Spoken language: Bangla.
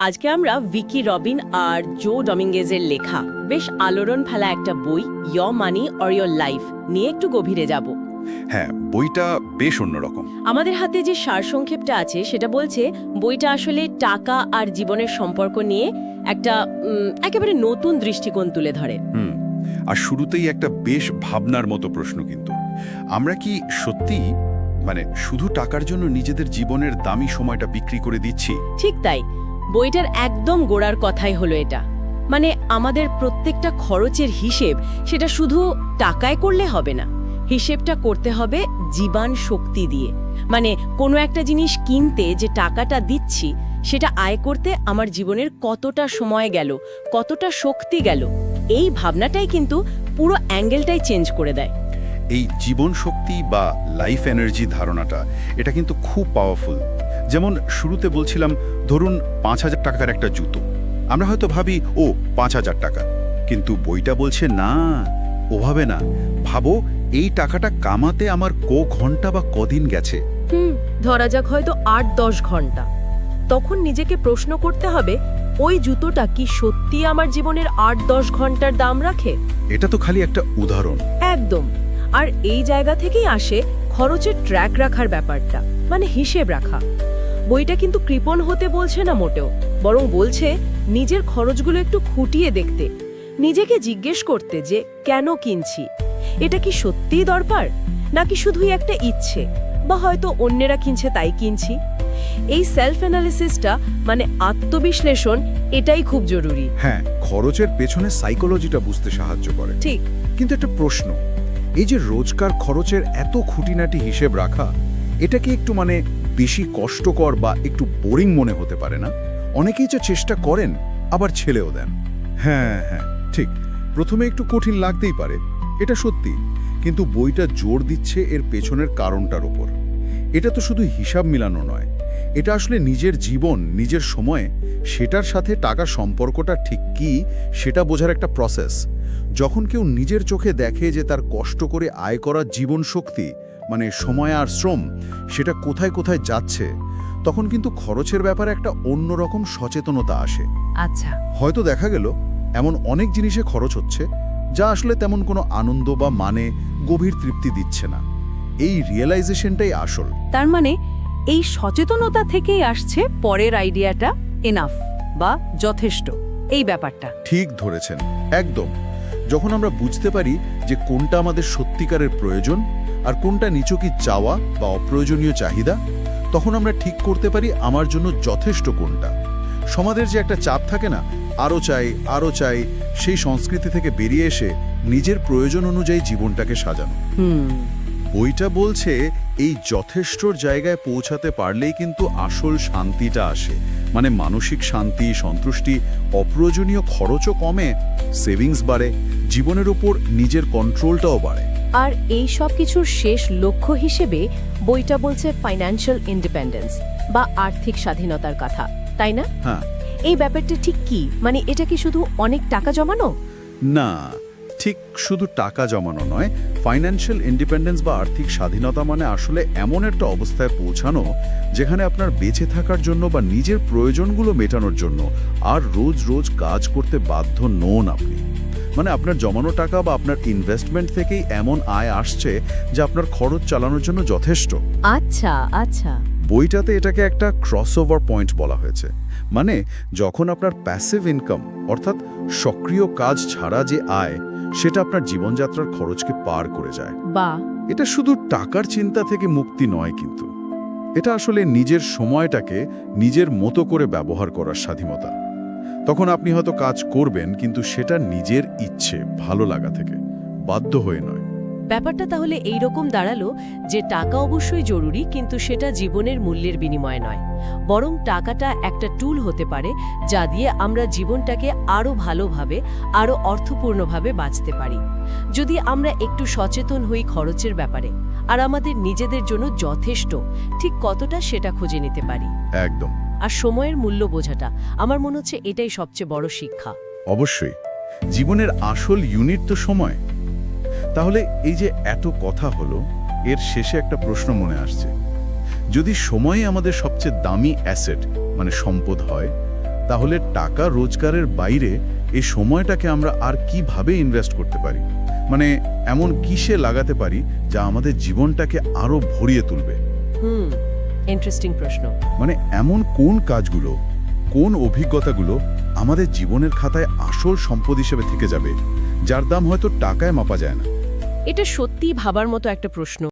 আজকে আমরা ভিকি রবিন আর জো ডমিঙ্গেজের লেখা। বেশ আলোড়ন ফেলা একটা বই ইয় মানি অর ইয়োর লাইফ নিয়ে একটু গভীরে যাব। হ্যাঁ বইটা বেশ অন্যরকম। আমাদের হাতে যে সারসংক্ষেপটা আছে সেটা বলছে বইটা আসলে টাকা আর জীবনের সম্পর্ক নিয়ে একটা একেবারে নতুন দৃষ্টিকোণ তুলে ধরে। হুম আর শুরুতেই একটা বেশ ভাবনার মতো প্রশ্ন কিন্তু। আমরা কি সত্যি মানে শুধু টাকার জন্য নিজেদের জীবনের দামি সময়টা বিক্রি করে দিচ্ছি? ঠিক তাই। বইটার একদম গোড়ার কথাই হলো এটা। মানে আমাদের প্রত্যেকটা খরচের হিসেব সেটা শুধু টাকায় করলে হবে না, হিসেবটা করতে হবে জীবান শক্তি দিয়ে। মানে কোনো একটা জিনিস কিনতে যে টাকাটা দিচ্ছি, সেটা আয় করতে আমার জীবনের কতটা সময় গেল, কতটা শক্তি গেল, এই ভাবনাটাই কিন্তু পুরো অ্যাঙ্গেলটাই চেঞ্জ করে দেয়। এই জীবন শক্তি বা লাইফ এনার্জি ধারণাটা, এটা কিন্তু খুব পাওয়ারফুল। যেমন শুরুতে বলছিলাম ধরুন পাঁচ হাজার টাকার একটা জুতো। আমরা হয়তো ভাবি ও পাঁচ হাজার টাকা। কিন্তু বইটা বলছে না ওভাবে না। ভাবো এই টাকাটা কামাতে আমার কো ঘণ্টা বা কদিন গেছে? হুম ধরা যাক হয়তো আট দশ ঘণ্টা। তখন নিজেকে প্রশ্ন করতে হবে ওই জুতোটা কি সত্যি আমার জীবনের আট দশ ঘণ্টার দাম রাখে? এটা তো খালি একটা উদাহরণ। একদম। আর এই জায়গা থেকেই আসে খরচের ট্র্যাক রাখার ব্যাপারটা মানে হিসেব রাখা। বইটা কিন্তু কৃপণ হতে বলছে না মোটেও বরং বলছে নিজের খরচগুলো একটু খুঁটিয়ে দেখতে নিজেকে জিজ্ঞেস করতে যে কেন কিনছি। এটা কি সত্যিই দরকার? নাকি শুধুই একটা ইচ্ছে? বা হয়তো অন্যেরা কিনছে তাই কিনছি? এই সেলফ অ্যানালিসিসটা মানে আত্মবিশ্লেষণ এটাই খুব জরুরি। হ্যাঁ খরচের পেছনে সাইকোলজিটা বুঝতে সাহায্য করে। ঠিক। কিন্তু একটা প্রশ্ন এই যে রোজকার খরচের এত খুঁটিনাটি হিসেব রাখা এটা কি একটু মানে বেশি কষ্টকর বা একটু বোরিং মনে হতে পারে না। অনেকেই যে চেষ্টা করেন, আবার ছেলেও দেন। হ্যাঁ হ্যাঁ ঠিক। প্রথমে একটু কঠিন লাগতেই পারে, এটা সত্যি। কিন্তু বইটা জোর দিচ্ছে এর পেছনের কারণটার ওপর। এটা তো শুধু হিসাব মিলানো নয়। এটা আসলে নিজের জীবন, নিজের সময়ে, সেটার সাথে টাকার সম্পর্কটা ঠিক কি, সেটা বোঝার একটা প্রসেস যখন কেউ নিজের চোখে দেখে যে তার কষ্ট করে আয় করা জীবন শক্তি মানে সময় আর শ্রম সেটা কোথায় কোথায় যাচ্ছে তখন কিন্তু খরচের ব্যাপারে একটা অন্যরকম সচেতনতা আসে। আচ্ছা। হয়তো দেখা গেল এমন অনেক জিনিসে খরচ হচ্ছে যা আসলে তেমন কোনো আনন্দ বা মানে গভীর তৃপ্তি দিচ্ছে না। এই রিয়েলাইজেশনটাই আসল। তার মানে এই সচেতনতা থেকেই আসছে পরের আইডিয়াটা এনাফ বা যথেষ্ট। এই ব্যাপারটা। ঠিক ধরেছেন। একদম। যখন আমরা বুঝতে পারি যে কোনটা আমাদের সত্যিকারের প্রয়োজন আর কোনটা নিচকি চাওয়া বা অপ্রয়োজনীয় চাহিদা তখন আমরা ঠিক করতে পারি আমার জন্য যথেষ্ট কোনটা। সমাজের যে একটা চাপ থাকে না আরও চাই আরও চাই সেই সংস্কৃতি থেকে বেরিয়ে এসে নিজের প্রয়োজন অনুযায়ী জীবনটাকে সাজানো। বইটা বলছে এই যথেষ্টর জায়গায় পৌঁছাতে পারলেই কিন্তু আসল শান্তিটা আসে। মানে মানসিক শান্তি সন্তুষ্টি অপ্রয়োজনীয় খরচও কমে সেভিংস বাড়ে জীবনের উপর নিজের কন্ট্রোলটাও বাড়ে। আর এই সব কিছুর শেষ লক্ষ্য হিসেবে বইটা বলছে ফাইন্যান্সিয়াল ইন্ডিপেন্ডেন্স বা আর্থিক স্বাধীনতার কথা তাই না? হ্যাঁ। এই ব্যাপারটা ঠিক কি? মানে এটা কি শুধু অনেক টাকা জমানো? না ঠিক শুধু টাকা জমানো নয় ফাইন্যান্সিয়াল ইন্ডিপেন্ডেন্স বা আর্থিক স্বাধীনতা মানে আসলে এমন একটা অবস্থায় পৌঁছানো যেখানে আপনার বেঁচে থাকার জন্য বা নিজের প্রয়োজনগুলো মেটানোর জন্য আর রোজ রোজ কাজ করতে বাধ্য নন আপনি। মানে আপনার জমানো টাকা বা আপনার ইনভেস্টমেন্ট থেকেই এমন আয় আসছে যা আপনার খরচ চালানোর জন্য যথেষ্ট। আচ্ছা আচ্ছা। বইটাতে এটাকে একটা ক্রসওভার পয়েন্ট বলা হয়েছে। মানে যখন আপনার প্যাসিভ ইনকাম অর্থাৎ সক্রিয় কাজ ছাড়া যে আয় সেটা আপনার জীবনযাত্রার খরচকে পার করে যায়। বা এটা শুধু টাকার চিন্তা থেকে মুক্তি নয় কিন্তু। এটা আসলে নিজের সময়টাকে নিজের মতো করে ব্যবহার করার স্বাধীনতা। তখন আপনি হয়তো কাজ করবেন কিন্তু সেটা নিজের ইচ্ছে ভালো লাগা থেকে। বাধ্য হয়ে নয়। ব্যাপারটা তাহলে এই রকম দাঁড়াল যে টাকা অবশ্যই জরুরি কিন্তু সেটা জীবনের মূল্যের বিনিময় নয়। বরং টাকাটা একটা টুল হতে পারে যা দিয়ে আমরা জীবনটাকে আরও ভালোভাবে আরও অর্থপূর্ণভাবে বাঁচতে পারি। যদি আমরা একটু সচেতন হই খরচের ব্যাপারে আর আমাদের নিজেদের জন্য যথেষ্ট ঠিক কতটা সেটা খুঁজে নিতে পারি? একদম। আর সময়ের মূল্য বোঝাটা আমার মনে হচ্ছে এটাই সবচেয়ে বড় শিক্ষা। অবশ্যই। জীবনের আসল ইউনিট তো সময়। তাহলে এই যে এত কথা হলো এর শেষে একটা প্রশ্ন মনে আসছে। যদি সময় আমাদের সবচেয়ে দামি অ্যাসেট মানে সম্পদ হয় তাহলে টাকা রোজগারের বাইরে এই সময়টাকে আমরা আর কীভাবে ইনভেস্ট করতে পারি? মানে এমন কিসে লাগাতে পারি যা আমাদের জীবনটাকে আরও ভরিয়ে তুলবে? হুম। ইন্টারেস্টিং প্রশ্ন। মানে এমন কোন কাজগুলো কোন অভিজ্ঞতাগুলো আমাদের জীবনের খাতায় আসল সম্পদ হিসেবে থেকে যাবে যার দাম হয়তো টাকায় মাপা যায় না? এটা সত্যিই ভাবার মতো একটা প্রশ্ন।